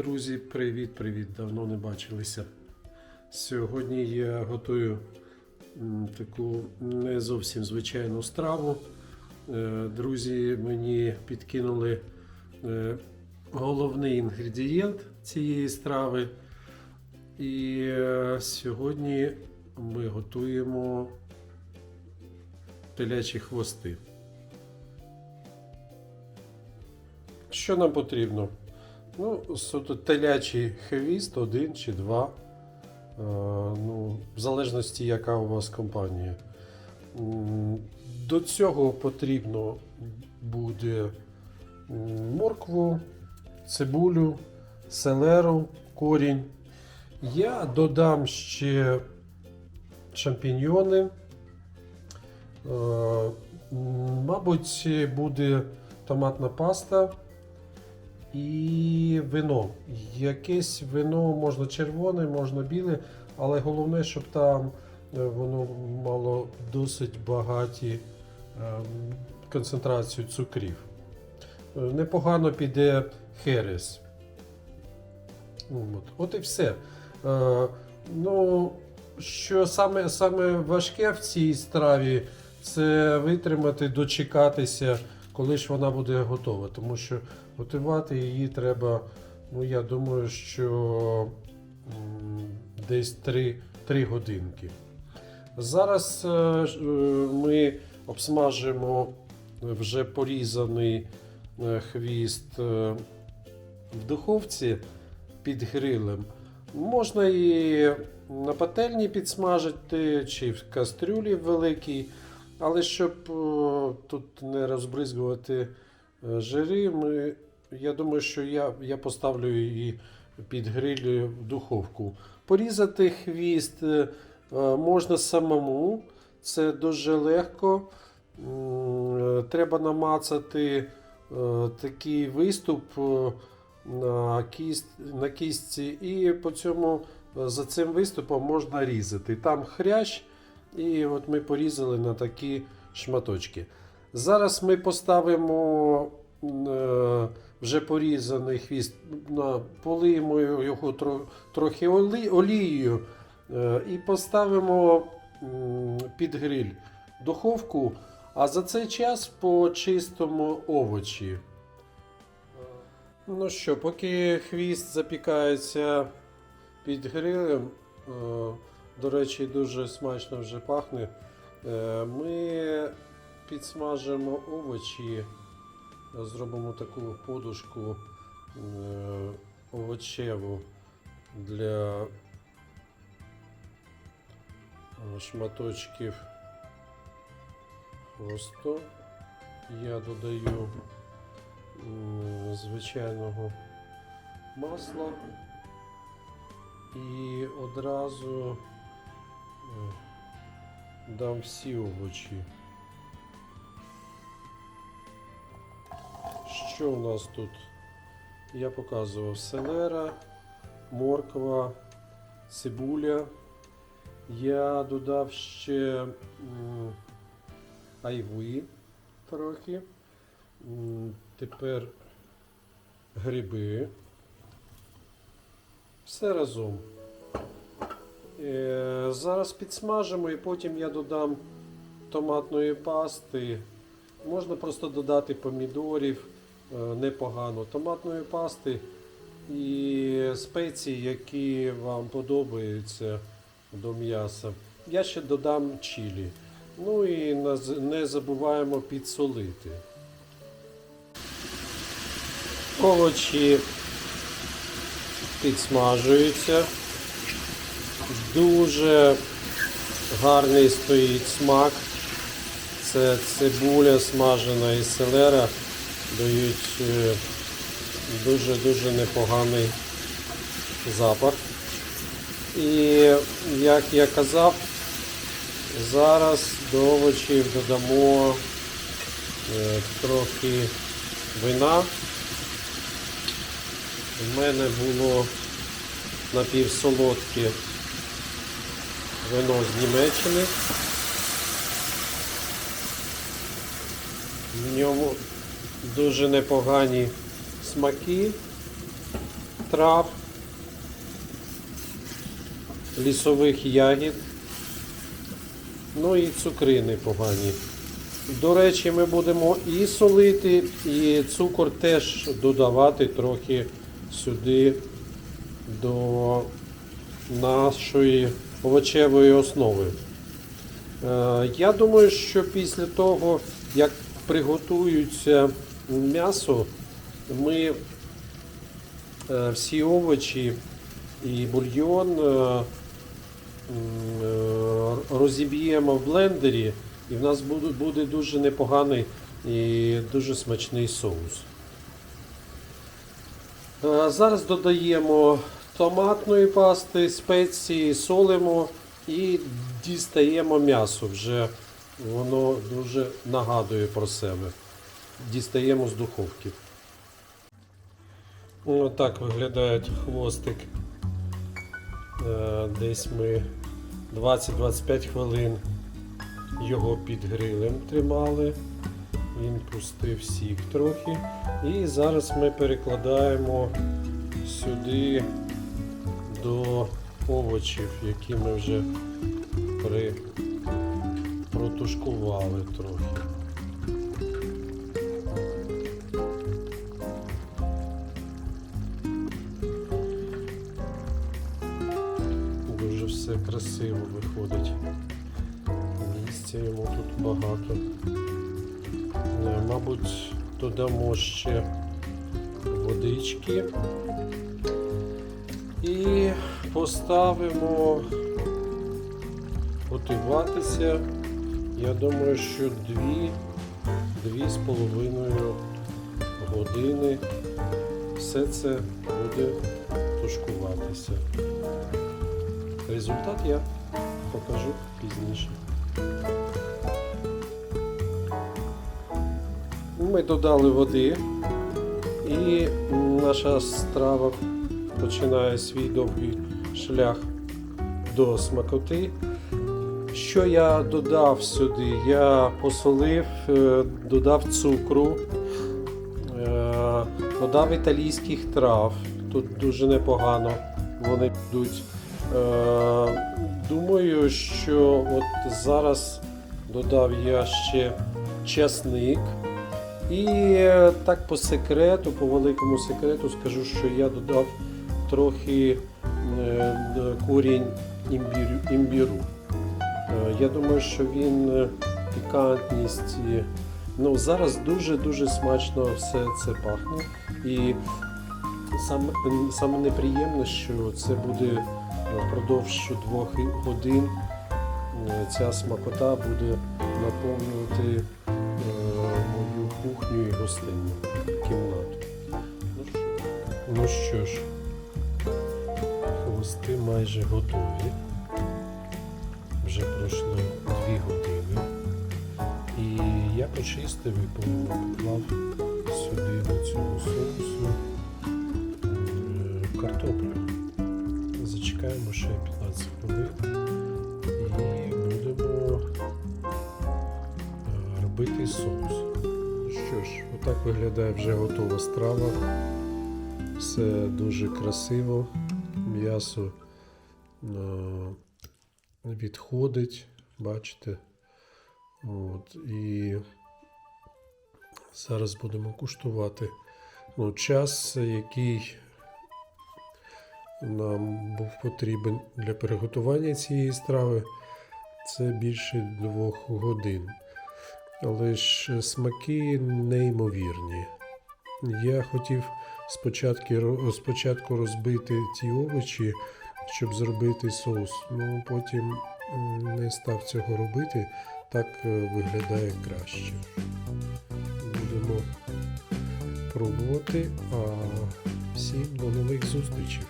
Друзі, привіт, привіт! Давно не бачилися. Сьогодні я готую таку не зовсім звичайну страву. Е, Друзі мені підкинули е, головний інгредієнт цієї страви. І е, сьогодні ми готуємо телячі хвости. Що нам потрібно? Ну, суто телячий хвіст, один чи два. Е, ну, в залежності, яка у вас компанія. До цього потрібно буде моркву, цибулю, селеру, корінь. Я додам ще шампіньйони. Е, Мабуть, буде томатна паста і вино. Якесь вино можна червоне, можна біле, але головне, щоб там е, воно мало досить багаті ем, концентрацію цукрів. Е, Непогано піде херес. От, от і все. Е, ну, що саме, саме важке в цій страві, це витримати, дочекатися, коли ж вона буде готова. Тому що готувати її треба, ну я думаю, що десь 3, 3 годинки. Зараз е, е, ми обсмажимо вже порізаний е, хвіст в духовці під грилем. Можна і на пательні підсмажити, чи в кастрюлі великій. Але щоб е, тут не розбризгувати е, жири, ми, я думаю, що я, я поставлю її під гриль в духовку. Порізати хвіст е, е, можна самому, це дуже легко. Е, Треба намацати е, такий виступ е, на, кіст, на кістці, і по цьому, е, за цим виступом можна різати. Там хрящ, і от ми порізали на такі шматочки. Зараз ми поставимо е, вже порізаний хвіст, полиємо його тро, трохи олі, олією е, і поставимо під гриль духовку. А за цей час почистимо овочі. Ну що, поки хвіст запікається під грилем, е, до речі, дуже смачно вже пахне. Е, Ми підсмажимо овочі, зробимо таку подушку е, овочеву для шматочків хвосту. Я додаю звичайного масла і одразу дам всі овочі. Що у нас тут? Я показував селера, морква, цибуля. Я додав ще айви трохи. Тепер гриби. Все разом. Е, Зараз підсмажимо і потім я додам томатної пасти. Можна просто додати помідорів е, непогано, томатної пасти і спеції, які вам подобаються до м'яса. Я ще додам чилі. Ну і не забуваємо підсолити. Овочі підсмажуються. Дуже гарний стоїть смак. Це цибуля смажена і селера дають дуже-дуже непоганий запах. І як я казав, зараз до овочів додамо е, трохи вина. У мене було напівсолодке вино з Німеччини. В ньому дуже непогані смаки. трав, лісових ягід, ну і цукри непогані. До речі, ми будемо і солити, і цукор теж додавати трохи сюди до нашої овочевої основи. Е, Я думаю, що після того, як приготується м'ясо, ми е, всі овочі і бульйон е, розіб'ємо в блендері, і в нас буде, дуже непоганий і дуже смачний соус. Зараз додаємо томатної пасти, спеції, солимо і дістаємо м'ясо. Вже воно дуже нагадує про себе. Дістаємо з духовки. Отак виглядає хвостик. Е, Десь ми 20-25 хвилин його під грилем тримали. Він пустив сік трохи. І зараз ми перекладаємо сюди до овочів, які ми вже при... протушкували трохи. Дуже все красиво виходить. Місця йому тут багато. Е, Мабуть, додамо ще водички і поставимо готуватися. Я думаю, що дві, дві з половиною години все це буде тушкуватися. Результат я покажу пізніше. Ми додали води і наша страва починає свій довгий шлях до смакоти. Що я додав сюди? Я посолив, е, додав цукру, е, додав італійських трав. Тут дуже непогано вони йдуть. Е, Думаю, що от зараз додав я ще часник. І е, так по секрету, по великому секрету скажу, що я додав трохи е, корінь імбірю. імбіру. Е, Я думаю, що він е, пікантність. Ну, зараз дуже-дуже смачно все це пахне. І саме, неприємне, що це буде впродовж двох годин. Ця смакота буде наповнювати мою кухню і гостинну кімнату. Ну ну що ж, хвости майже готові. Вже пройшло 2 години. І я почистив і поклав сюди до цього соусу е, картоплю. Зачекаємо ще 15 хвилин і будемо е, робити соус. Що ж, отак виглядає вже готова страва. Все дуже красиво. М'ясо е, відходить, бачите. От, і зараз будемо куштувати. Ну, час, який нам був потрібен для приготування цієї страви, це більше двох годин. Але ж смаки неймовірні. Я хотів спочатку, спочатку розбити ті овочі, щоб зробити соус. Ну потім не став цього робити. Так е, виглядає краще. Будемо пробувати. А всім до нових зустрічей.